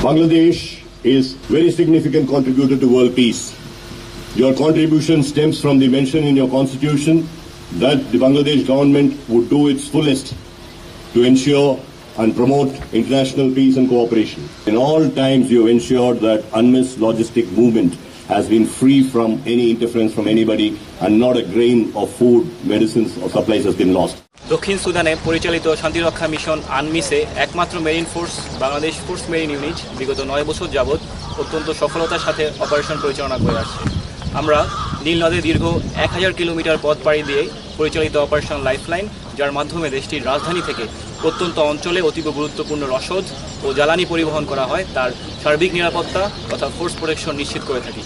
Bangladesh is very significant contributor to world peace. Your contribution stems from the mention in your constitution that the Bangladesh government would do its fullest to ensure and promote international peace and cooperation. In all times you have ensured that unmissed logistic movement has been free from any interference from anybody and not a grain of food, medicines or supplies has been lost. দক্ষিণ সুদানে পরিচালিত শান্তিরক্ষা mission আনমিসে একমাত্র marine force Bangladesh force marine unit বিগত নয় বছর যাবৎ অত্যন্ত সফলতার সাথে অপারেশন পরিচালনা করে আসছে আমরা নীল নদে দীর্ঘ এক হাজার কিলোমিটার পথ পাড়ি দিয়ে পরিচালিত অপারেশন লাইফলাইন যার মাধ্যমে দেশটির রাজধানী থেকে প্রত্যন্ত অঞ্চলে অতীব গুরুত্বপূর্ণ রসদ ও জ্বালানি পরিবহন করা হয়। তার সার্বিক নিরাপত্তা তথা ফোর্স প্রোটেকশন নিশ্চিত করে থাকি।